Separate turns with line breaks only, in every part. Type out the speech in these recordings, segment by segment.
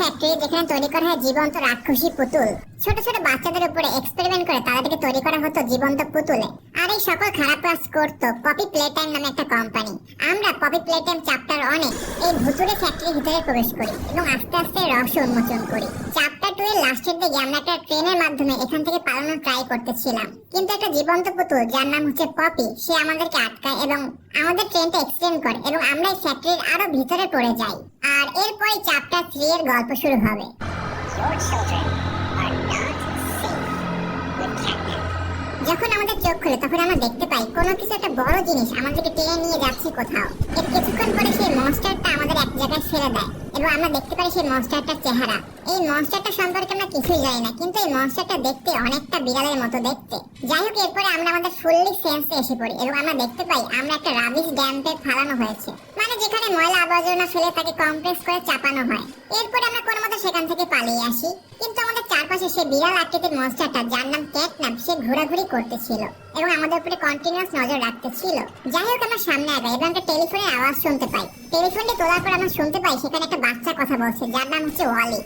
Factory যেখানে তৈরি করা হয় জীবন্ত রাক্ষসী পুতুল। ছোট ছোট বাচ্চাদের উপরে এক্সপেরিমেন্ট করে তাদেরকে তৈরি করা হতো জীবন্ত পুতুলে। আর এই সকল খারাপ কাজ করতো পপি প্লে টাইম নামে একটা কোম্পানি আমরা পপি প্লে টাইম চ্যাপ্টার অনেক এই ভুতুরে ফ্যাক্টরির ভিতরে প্রবেশ করি এবং আস্তে আস্তে রহস্য উন্মোচন করি। চ্যাপ্টার টু এর লাস্টের দিকে আমরা একটা ট্রেনের মাধ্যমে এখান থেকে পালানোর ট্রাই করতেছিলাম। কিন্তু একটা জীবন্ত পুতুল যার নাম হচ্ছে পপি সে আমাদেরকে আটকায় এবং আমাদের ট্রেনটা এক্সটেন্ড করে এবং আমরা এই ফ্যাক্টরির আরও ভিতরে পড়ে যাই। আর এরপরে চ্যাপ্টার থ্রি এর গল্প শুরু হবে. যখন আমাদের চোখ খুলে তখন আমরা দেখতে পাই কোনো কিছু একটা বড় জিনিস আমাদেরকে টেনে নিয়ে যাচ্ছে কোথাও। এর কিছুক্ষণ পরে সেই মনস্টারটা আমাদের এক জায়গায় ফেলে দেয় এবং আমরা দেখতে পারি সেই মনস্টারটার চেহারা। এই মনস্টারটা সম্পর্কে আমরা কিছুই জানি না কিন্তু এই মনস্টারটা দেখতে অনেকটা বিড়ালের মতো দেখতে। যাই হোক এরপরে আমরা আমাদের ফুললি সেন্সে এসে পড়ি এবং আমরা দেখতে পাই আমরা একটা রাবিশ ড্যাম্পে ফালানো হয়েছে। যেখানে ময়লা আবর্জনা ফেলে তাকে কমপ্রেস করে চাপানো হয়। এরপরে আমরা কোনো মতো সেখান থেকে পালিয়ে আসি। কিন্তু আমাদের চারপাশে সে বিড়াল আকৃতির মনস্টারটা যার নাম ক্যাটন্যাপ সে ঘোরাঘুরি করতেছিল এবং আমাদের উপরে কন্টিনিউয়াস নজর রাখতেছিল। যাই হোক, আমরা সামনে আগাই এবং একটা টেলিফোনের আওয়াজ শুনতে পাই। টেলিফোনটি তোলার পর আমরা শুনতে পাই সেখানে একটা বাচ্চা কথা বলছে, যার নাম হচ্ছে ওয়ালি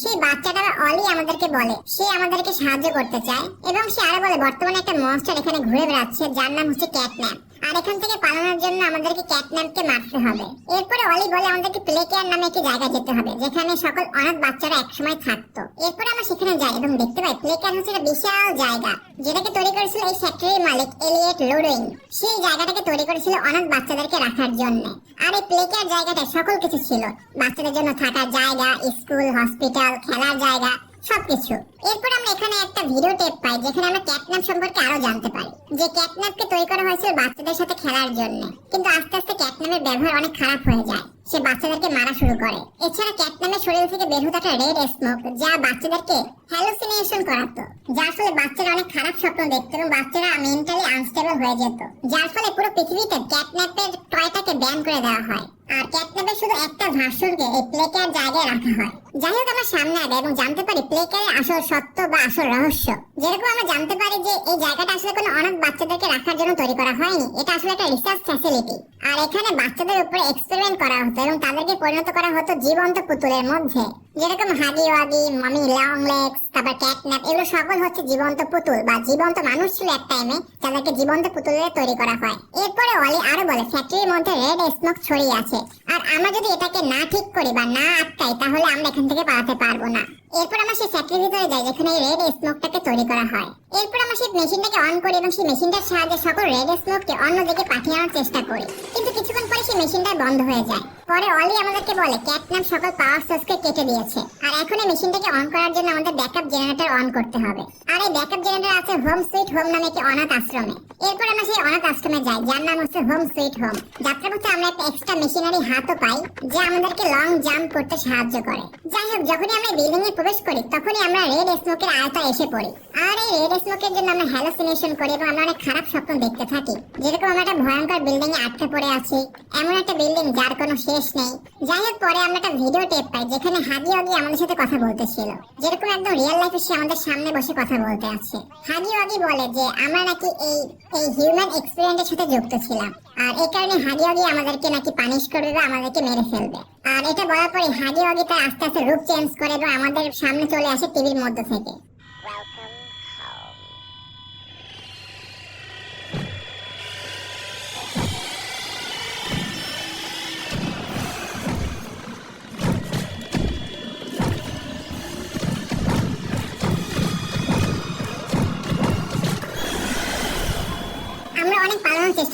সেই বাচ্চাটা অলি আমাদেরকে বলে। সে আমাদেরকে সাহায্য করতে চায় এবং সে আরও বলে, বর্তমানে একটা মনস্টার এখানে ঘুরে বেড়াচ্ছে, যার নাম হচ্ছে ক্যাটন্যাপ আর এখান থেকে পালানোর জন্য আমাদেরকে ক্যাটন্যাপকে মারতে হবে। এরপরে অলি বলে আমাদেরকে প্লে কেয়ার নামে একটি জায়গায় যেতে হবে, যেখানে সকল অনাথ বাচ্চারা একসময় থাকতো। এরপরে আমরা সেখানে যাই এবং দেখতে পাই প্লে কেয়ার হচ্ছে একটা বিশাল জায়গা, যেটাকে তৈরি করেছিল এই ফ্যাক্টরির মালিক এলিয়েট লোডুইং সেই জায়গাটাকে তৈরি করেছিল অনাথ বাচ্চাদেরকে রাখার জন্য। আর এই প্লে কেয়ার জায়গাটা সকল কিছু ছিল, বাচ্চাদের জন্য থাকার জায়গা, স্কুল, হসপিটাল, খেলার জায়গা। সবকিছু। এরপর আমরা এখানে একটা ভিডিও টেপ পাই, যেখানে আমরা ক্যাটন্যাপ সম্পর্কে আরও জানতে পারি, যে ক্যাটন্যাপকে তৈরি করা হয়েছিল বাচ্চাদের সাথে খেলার জন্য। কিন্তু আস্তে আস্তে ক্যাটন্যাপের ব্যবহার অনেক খারাপ হয়ে যায়। সে বাচ্চাদেরকে মারা শুরু করে। এছাড়া ক্যাটন্যাপের শরীর থেকে বের হতো একটা রেড স্মোক যা বাচ্চাদেরকে হ্যালুসিনেশন করাতো, যার ফলে বাচ্চারা অনেক খারাপ স্বপ্ন দেখতো এবং বাচ্চারা মেন্টালি আনস্টেবল হয়ে যেত। যার ফলে পুরো পৃথিবীতে ক্যাটন্যাপের টয়টাকে ব্যান করে দেওয়া হয়। আর ক্যাটন্যাপের শুধু একটা ভার্সনকে এই প্লেকের জায়গায় রাখা হয়। যাই হোক, আমরা সামনে আগে এবং জানতে পারি প্লেকের আসল সত্য বা আসল রহস্য। যেরকম আমরা জানতে পারি যে এই জায়গাটা আসলে কোনো অনেক বাচ্চাদেরকে রাখার জন্য তৈরি করা হয়নি, এটা আসলে একটা রিসার্চ ফ্যাসিলিটি আর এখানে বাচ্চাদের উপরে এক্সপেরিমেন্ট করা হতো এবং তাদেরকে পরিণত করা হতো জীবন্ত পুতুলের মধ্যে। যেরকম Huggy Wuggy Mommy Long Legs, তারপর ক্যাটন্যাপ এগুলো সকল হচ্ছে জীবন্ত পুতুল বা জীবন্ত মানুষ ছিল এক টাইমে যাদেরকে জীবন্ত পুতুলের তৈরি করা হয়। এরপরে অলি আরও বলে ফ্যাক্টরির মধ্যে রেড স্মোক ছড়িয়ে আছে। আর আমরা যদি এটাকে না ঠিক করি বা না আটকাই, তাহলে আমরা এখান থেকে পালাতে পারব না। এরপর আমরা সেই ফ্যাক্টরির ভিতরে যাই, যেখানে এই রেড স্মোকটাকে তৈরি করা হয়। এরপর আমরা সেই মেশিনটাকে অন করি এবং সেই মেশিনটার সাহায্যে সকল রেড স্মোককে অন্যদিকে পাঠিয়ে আনার চেষ্টা করি। কিন্তু কিছুক্ষণ পরে সেই মেশিনটা বন্ধ হয়ে যায়। পরে অলি আমাদেরকে বলে ক্যাটনাপ সকল পাওয়ার সোর্সকে কেটে দিয়েছে। আর এখন এই মেশিনটাকে অন করার জন্য আমাদের ব্যাকআপ জেনারেটর অন করতে হবে। আর এই ব্যাকআপ জেনারেটর আছে হোম সুইট হোম নামে একটি অনাথ আশ্রমে। এরপর আমরা সেই অনাথ আশ্রমে যাই, যার নাম হচ্ছে হোম সুইট হোম যাত্রা পথে আমরা একটা এক্সট্রা মেশিনারি হাতও পাই, যা আমাদেরকে লং জাম্প করতে সাহায্য করে। যাই হোক, যখনই আমরা বিল্ডিং এ প্রবেশ করি, তখনই আমরা রেড স্মোকের আওতায় এসে পড়ি। আর এই রেড স্মোকের জন্য আমরা হ্যালোসিনেশন করি এবং আমরা অনেক খারাপ স্বপ্ন দেখতে থাকি। যেরকম আমরা একটা ভয়ঙ্কর বিল্ডিং এ আটকে পড়ে আছি এমন একটা বিল্ডিং যার কোনো শেষ নেই। যাই হোক, পরে আমরা একটা ভিডিও টেপ পাই, যেখানে হাগি অগি আমাদের সাথে কথা বলতেছিল। যেরকম একদম রিয়েল লাইফে সে আমাদের সামনে বসে কথা বলতে আছে হাগি অগি বলে যে, আমরা নাকি এই এই হিউম্যান এক্সপেরিয়েন্সের সাথে যুক্ত ছিলাম। আর এই কারণে হাগি অগি আমাদেরকে নাকি পানিশ করবে বা আমাদেরকে মেরে ফেলবে। আর এটা বলার পরে হাগি অগি তার আস্তে আস্তে রূপ চেঞ্জ করে এবং আমাদের সামনে চলে আসে টিভির মধ্যে থেকে।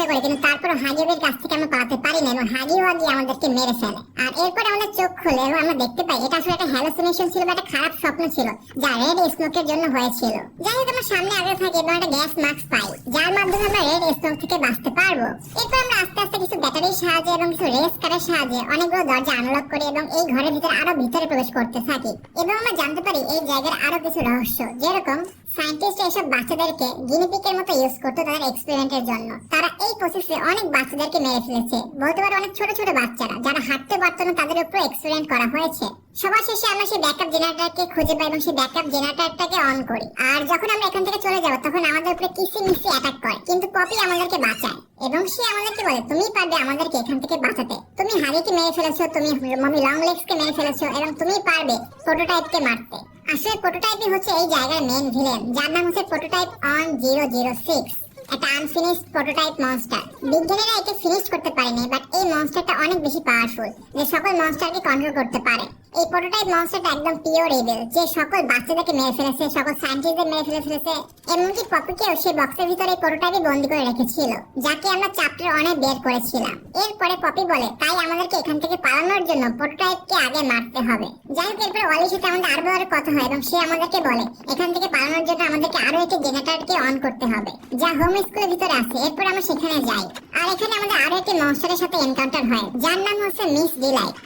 চেষ্টা করি, কিন্তু তারপর হাগিওগির কাছ থেকে আমরা পালাতে পারি না এবং হাগিও আগে আমাদেরকে মেরে ফেলে। আর এরপর আমাদের চোখ খুলে এবং আমরা দেখতে পাই, এটা আসলে একটা হ্যালোসিনেশন ছিল বা একটা খারাপ স্বপ্ন ছিল যা রেড স্মোকের জন্য হয়েছিল। যাই হোক, আমরা সামনে আগে থাকি এবং একটা গ্যাস মাস্ক পাই, যার মাধ্যমে আমরা রেড স্মোক থেকে বাঁচতে পারব। এরপর আমরা আস্তে আস্তে কিছু ব্যাটারির সাহায্যে এবং কিছু রেস কারের সাহায্যে অনেকগুলো দরজা আনলক করি এবং এই ঘরের ভিতরে আরও ভিতরে প্রবেশ করতে থাকি। এবং আমরা জানতে পারি এই জায়গার আরও কিছু রহস্য, যেরকম সায়েন্টিস্ট এসব বাচ্চাদেরকে গিনিপিকের মতো ইউজ করতো তাদের এক্সপেরিমেন্টের জন্য। তারা এই প্রসেসে অনেক বাচ্চাদেরকে মেরে ফেলেছে। বলতে পারে অনেক ছোট ছোট বাচ্চারা, যারা হাঁটতে পারতো না, তাদের উপর এক্সপেরিমেন্ট করা হয়েছে। সবার শেষে আমরা সেই ব্যাকআপ জেনারেটরকে খুঁজে পাই এবং সেই ব্যাকআপ জেনারেটরটাকে অন করি। আর যখন আমরা এখান থেকে চলে যাব, তখন আমাদের উপরে কিসি মিসি অ্যাটাক করে। কিন্তু পপি আমাদেরকে বাঁচায় এবং সে আমাদেরকে বলে, তুমি পারবে আমাদেরকে এখান থেকে বাঁচাতে। তুমি হারিকে মেরে ফেলেছো, তুমি মমি লং লেগসকে মেরে ফেলেছো এবং তুমি পারবে প্রোটোটাইপকে মারতে। আসলে প্রোটোটাইপই হচ্ছে এই জায়গার মেন ভিলেন যার নাম হচ্ছে prototype one zero zero six একটা আনফিনিশড প্রোটোটাইপ মনস্টার বিজ্ঞানীরা একে ফিনিশ করতে পারেনি বাট এই মনস্টারটা অনেক বেশি পাওয়ারফুল যে সকল মনস্টারকে কন্ট্রোল করতে পারে। এই প্রোটোটাইপ মনস্টারটা একদম পিওর এভিল যে সকল বাচ্চাদেরকে মেরে ফেলেছে, সকল সায়েন্টিস্টদের মেরে ফেলে ফেলেছে, এমনকি পপিকেও সেই বক্সের ভিতরে এই প্রোটোটাইপই বন্দি করে রেখেছিল, যাকে আমরা চ্যাপ্টার অনেক বের করেছিলাম। এরপরে পপি বলে, তাই আমাদেরকে এখান থেকে পালানোর জন্য প্রোটোটাইপকে আগে মারতে হবে। যাই হোক, এরপরে অলির সাথে আমাদের আরও আরও কথা হয় এবং সে আমাদেরকে বলে, এখান থেকে পালানোর জন্য আমাদেরকে আরও একটি জেনারেটরকে অন করতে হবে। যা হোম স্কুলের ভিতরে আছে, এরপর আমরা সেখানে যাই। আর এখানে আমাদের আরও একটি মনস্টারের সাথে এনকাউন্টার হয়, যার নাম হচ্ছে মিস ডিলাইট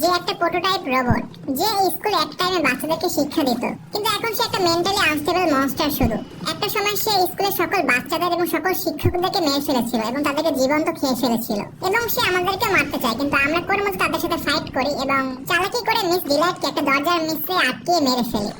যে একটা প্রোটোটাইপ রোবট যে স্কুলে এক টাইমে বাচ্চাদেরকে শিক্ষা দিত। কিন্তু এখন সে একটা মেন্টালি আনস্টেবল মনস্টার শুধু। একটা সময় সে স্কুলের সকল বাচ্চাদের এবং সকল শিক্ষকদেরকে মেরে ফেলেছিল এবং তাদেরকে জীবন্ত খেয়ে ফেলেছিল। এবং সে আমাদেরকে মারতে চায়, কিন্তু আমরা কোনো মতো তাদের সাথে ফাইট করি এবং চালাকি করে মিস ডিলাইটকে একটা দরজার মিসে আটকিয়ে মেরে ফেলি।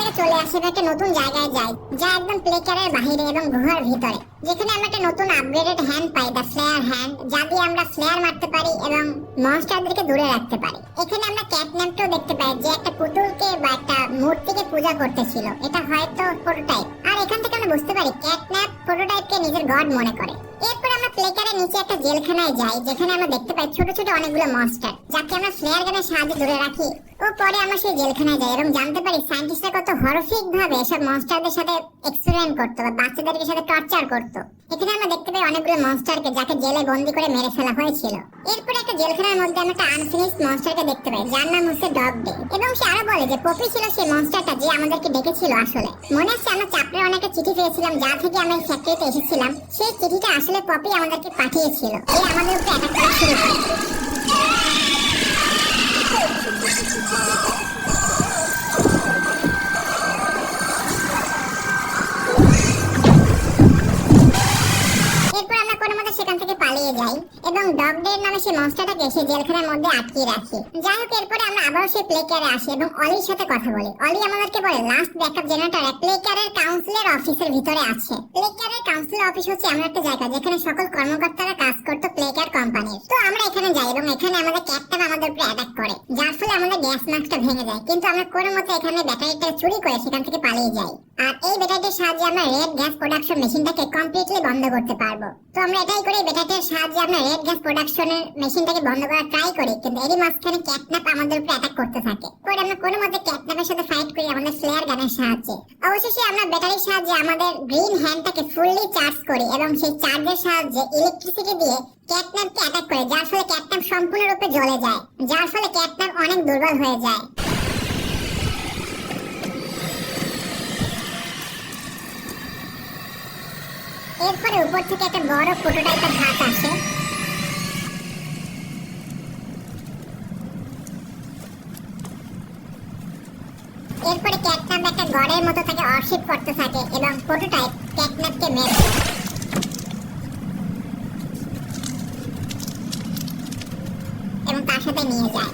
থেকে চলে আসি এবং একটা নতুন জায়গায় যাই যা একদম প্লেকারের বাহিরে এবং গুহার ভিতরে। যেখানে আমরা একটা নতুন আপগ্রেডেড হ্যান্ড পাই দ্য ফ্লেয়ার হ্যান্ড যা দিয়ে আমরা ফ্লেয়ার মারতে পারি এবং মনস্টারদেরকে দূরে রাখতে পারি। এখানে আমরা ক্যাটন্যাপকেও দেখতে পাই, যে একটা পুতুলকে বা একটা মূর্তিকে পূজা করতেছিল। এটা হয়তো প্রোটোটাইপ আর এখান থেকে আমরা বুঝতে পারি ক্যাটন্যাপ প্রোটোটাইপকে নিজের গড মনে করে। এরপর আমরা প্লেকারের নিচে একটা জেলখানায় যাই, যেখানে আমরা দেখতে পাই ছোট ছোট অনেকগুলো মনস্টার যাকে আমরা ফ্লেয়ার গানের সাহায্যে দূরে রাখি। ও পরে আমরা সেই জেলখানায় যাই এবং জানতে পারি সায়েন্টিস্টরা কত হরফিক ভাবে এসব মনস্টারদের সাথে এক্সপেরিমেন্ট করতো বা বাচ্চাদেরকে সাথে টর্চার করতো। এখানে আমরা দেখতে পাই অনেকগুলো মনস্টারকে যাকে জেলে বন্দি করে মেরে ফেলা হয়েছিল। এরপর একটা জেলখানার মধ্যে আমরা একটা আনফিনিশড মনস্টারকে দেখতে পাই, যার নাম হচ্ছে ডগ ডে এবং সে আরও বলে যে, পপি ছিল সেই মনস্টারটা যে আমাদেরকে ডেকেছিল আসলে। মনে আছে আমরা চাপড়ে অনেক চিঠি পেয়েছিলাম, যা থেকে আমরা এই ফ্যাক্টরিতে এসেছিলাম। সেই চিঠিটা আসলে পপি আমাদেরকে পাঠিয়েছিল। এ আমাদের উপরে অ্যাটাক করা শুরু করে। যাই ডগ ডে নামে সেই মনস্টারটাকে সেই জেলখানার মধ্যে আটকিয়ে রাখি। যাই হোক, এরপরে আমরা আবার সেই প্লে কেয়ারে আসি এবং অলির সাথে কথা বলি। অলি আমাদেরকে বলে লাস্ট ব্যাকআপ জেনারেটর প্লে কেয়ারের কাউন্সিলের অফিসের ভিতরে আছে। প্লে কেয়ারের কাউন্সিল অফিস হচ্ছে এমন একটা জায়গা যেখানে সকল কর্মকর্তারা কাজ করতো প্লে কেয়ার কোম্পানির তো আমরা এখানে যাই এবং এখানে আমাদের ক্যাপ্টেন আমাদের উপরে অ্যাটাক করে যার ফলে আমাদের গ্যাস মাস্কটা ভেঙে যায়। কিন্তু আমরা কোনো মতে এখানে ব্যাটারিটা চুরি করে সেখান থেকে পালিয়ে যাই। আর এই ব্যাটারিটির সাহায্যে আমরা রেড গ্যাস প্রোডাকশন মেশিনটাকে কমপ্লিটলি বন্ধ করতে পারব। তো আমরা এটাই করি ব্যাটারিটির সাহায্যে আমরা রেড গ্যাস প্রোডাকশনের মেশিনটাকে বন্ধ করার ট্রাই করি, কিন্তু এরই মাঝখানে ক্যাটনাপ আমাদের উপরে অ্যাটাক করতে থাকে। পরে আমরা কোনো মতে ক্যাটনাপের সাথে ফাইট করি আমাদের ফ্লেয়ার গানের সাহায্যে। অবশেষে আমরা ব্যাটারির সাহায্যে আমাদের গ্রিন হ্যান্ডটাকে ফুললি চার্জ করি এবং সেই চার্জের সাহায্যে ইলেকট্রিসিটি দিয়ে ক্যাটনাপকে অ্যাটাক করে, যার ফলে সম্পূর্ণরূপে জ্বলে যায়, যার ফলে অনেক দুর্বল হয়ে যায়। এরপরে উপর থেকে একটা বড় আসে। এরপরে একটা গড়ের মতো তাকে অর্শিপ করতে থাকে এবং প্রোটোটাইপ ক্যাটনাপকে মেরে দেয়। এবং তার সাথে নিয়ে যায়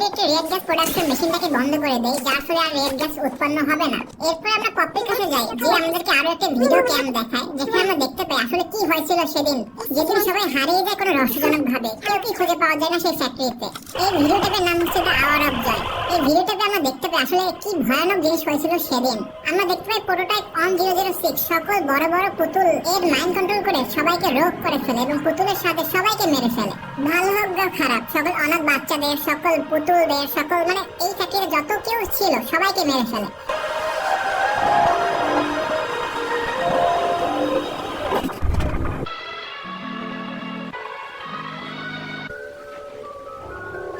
আমরা কমপ্লিটলি রেড গ্যাস প্রোডাকশন মেশিনটাকে বন্ধ করে দেই, যার ফলে আর রেড গ্যাস উৎপন্ন হবে না। এরপর আমরা পপির কাছে যাই, যে আমাদেরকে আরও একটা ভিডিও ক্যাম দেখায়, যেখানে আমরা দেখতে পাই আসলে কি হয়েছিল সেদিন, যেদিন সবাই হারিয়ে যায় কোনো রহস্যজনক ভাবে কেউ কি খুঁজে পাওয়া যায় না সেই ফ্যাক্টরিতে এই ভিডিওটার নাম হচ্ছে দ্য আওয়ার অফ জয় এই ভিডিওটাতে আমরা দেখতে পাই আসলে কি ভয়ানক জিনিস হয়েছিল সেদিন। আমরা দেখতে পাই prototype one zero zero six সকল বড় বড় পুতুল এর মাইন্ড কন্ট্রোল করে সবাইকে রোগ করে ফেলে এবং পুতুলের সাথে সবাইকে মেরে ফেলে। ভালো হোক বা খারাপ, সকল অনাথ বাচ্চাদের, সকল সকল মানে এই চাকরির যত কেউ ছিল, সবাইকে মেরে ফেলে।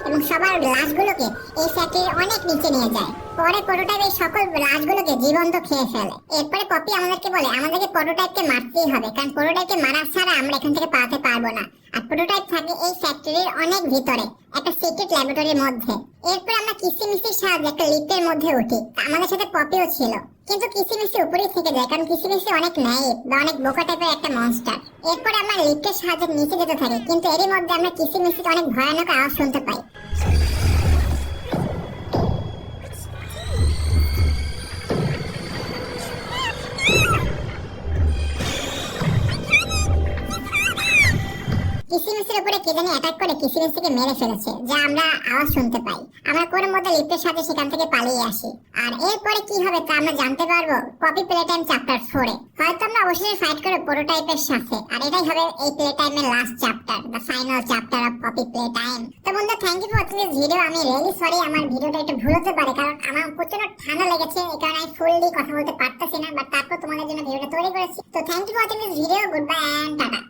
এবং সবার লাশগুলোকে এই ফ্যাক্টরির অনেক নিচে নিয়ে যায়। পরে প্রোটোটাইপ এই সকল লাশগুলোকে জীবন্ত খেয়ে ফেলে। এরপরে পপি আমাদেরকে বলে, আমাদেরকে প্রোটোটাইপকে মারতেই হবে, কারণ প্রোটোটাইপকে মারা ছাড়া আমরা এখান থেকে পালাতে পারব না। আর প্রোটোটাইপ থাকে এই ফ্যাক্টরির অনেক ভিতরে, একটা সিক্রেট ল্যাবরেটরির মধ্যে। এরপর আমরা কিসিমিসির সাহায্যে একটা লিফটের মধ্যে উঠি। আমাদের সাথে পপিও ছিল। কিন্তু কিসিমিসি উপরেই থেকে যায়, কারণ কিসিমিসি অনেক ন্যায় বা অনেক বোকা টাইপের একটা মনস্টার এরপর আমরা লিফটের সাহায্যে নিচে যেতে থাকি, কিন্তু এরই মধ্যে আমরা কিসিমিসির অনেক ভয়ানক আওয়াজ শুনতে পাই। জানি অ্যাটাক করে কিসিমিসিকে মেরে ফেলেছে, যা আমরা আওয়াজ শুনতে পাই। আমরা কোনো মতে লিফটের সাথে সেখান থেকে পালিয়ে আসি। আর এরপরে কি হবে তা আমরা জানতে পারব পপি প্লে টাইম চ্যাপ্টার ফোরে হয়তো আমরা অবশেষে ফাইট করে পুরো টাইপের সাথে। আর এটাই হবে এই প্লে টাইমের last chapter the final chapter of Poppy playtime তো বন্ধু thank you for watching this video আমি রিয়েলি সরি আমার ভিডিওটা একটু ভুল হতে পারে, কারণ আমার প্রচণ্ড ঠান্ডা লেগেছে, এই কারণে আমি ফুললি কথা বলতে পারতেছি না বাট তারপর তোমাদের জন্য ভিডিওটা তৈরি করেছি। তো thank you for watching this video good bye and tata.